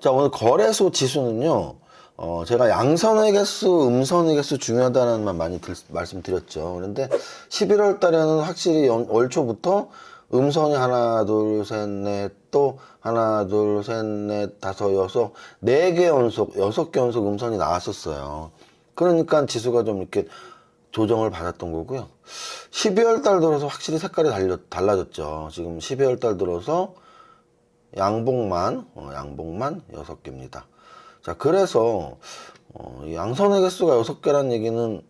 자, 오늘 거래소 지수는요, 어, 제가 양선의 개수, 음선의 개수 중요하다는 말 많이 들- 말씀드렸죠. 그런데 11월 달에는 확실히 연- 월 초부터 음선이 하나, 둘, 셋, 넷, 또 하나, 둘, 셋, 넷, 다섯, 여섯, 네 개 연속, 여섯 개 연속 음선이 나왔었어요. 그러니까 지수가 좀 이렇게 조정을 받았던 거고요. 12월 달 들어서 확실히 색깔이 달려, 달라졌죠. 지금 12월 달 들어서 양봉만, 어, 양봉만 여섯 개입니다. 자, 그래서, 어, 이 양선의 개수가 여섯 개란 얘기는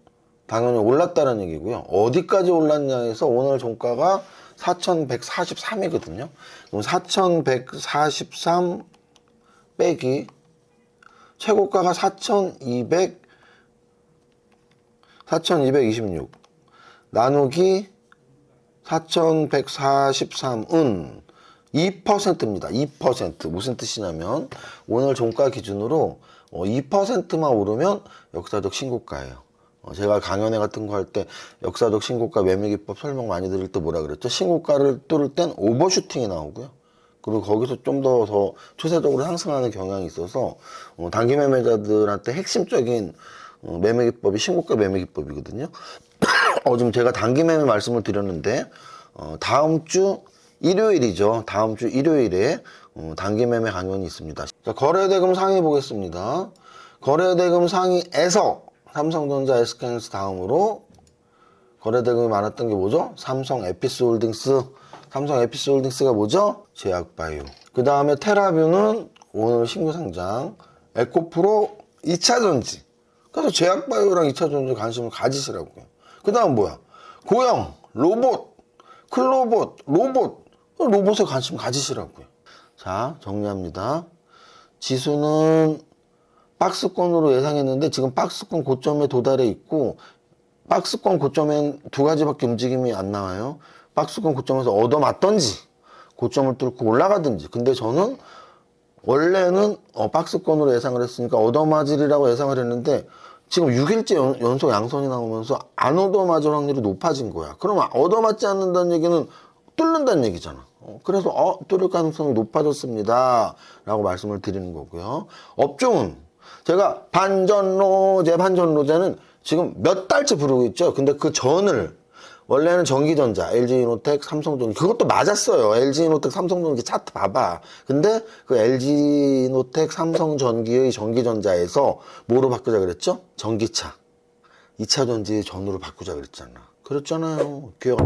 당연히 올랐다는 얘기고요. 어디까지 올랐냐에서 오늘 종가가 4,143이거든요. 그럼 4,143 빼기 최고가가 4,200, 4,226 나누기 4,143은 2%입니다. 2%. 무슨 뜻이냐면 오늘 종가 기준으로 어, 2%만 오르면 역사적 신고가예요. 어, 제가 강연회 같은 거 할 때 역사적 신고가 매매기법 설명 많이 드릴 때 뭐라 그랬죠? 신고가를 뚫을 땐 오버슈팅이 나오고요. 그리고 거기서 좀 더 더 추세적으로 상승하는 경향이 있어서 어, 단기 매매자들한테 핵심적인 어, 매매기법이 신고가 매매기법이거든요. 어, 지금 제가 단기 매매 말씀을 드렸는데 어, 다음 주 일요일이죠. 다음 주 일요일에 어, 단기 매매 강연이 있습니다. 자, 거래대금 상위 보겠습니다. 거래대금 상위에서 삼성전자 SK하이닉스 다음으로 거래대금이 많았던 게 뭐죠? 삼성 에피스홀딩스. 삼성 에피스홀딩스가 뭐죠? 제약바이오. 그 다음에 테라뷰는 오늘 신규 상장. 에코프로 2차전지. 그래서 제약바이오랑 2차전지 관심을 가지시라고요. 그 다음 뭐야? 고형, 로봇, 클로봇, 로봇. 로봇에 관심 가지시라고요. 자, 정리합니다. 지수는 박스권으로 예상했는데 지금 박스권 고점에 도달해 있고 박스권 고점엔 두 가지밖에 움직임이 안 나와요. 박스권 고점에서 얻어맞던지 고점을 뚫고 올라가든지. 근데 저는 원래는 어, 박스권으로 예상을 했으니까 얻어맞으리라고 예상을 했는데 지금 6일째 연, 속 양선이 나오면서 안 얻어맞을 확률이 높아진 거야. 그러면 얻어맞지 않는다는 얘기는 뚫는다는 얘기잖아. 어, 그래서 어, 뚫을 가능성이 높아졌습니다. 라고 말씀을 드리는 거고요. 업종은 제가 반전로제, 반전로제는 지금 몇 달째 부르고 있죠. 근데 그 전을 원래는 전기전자, LG이노텍, 삼성전기 그것도 맞았어요. LG이노텍, 삼성전기 차트 봐봐. 근데 그 LG이노텍, 삼성전기의 전기전자에서 뭐로 바꾸자 그랬죠? 전기차. 2차 전지 전으로 바꾸자 그랬잖아. 그랬잖아요. 기억.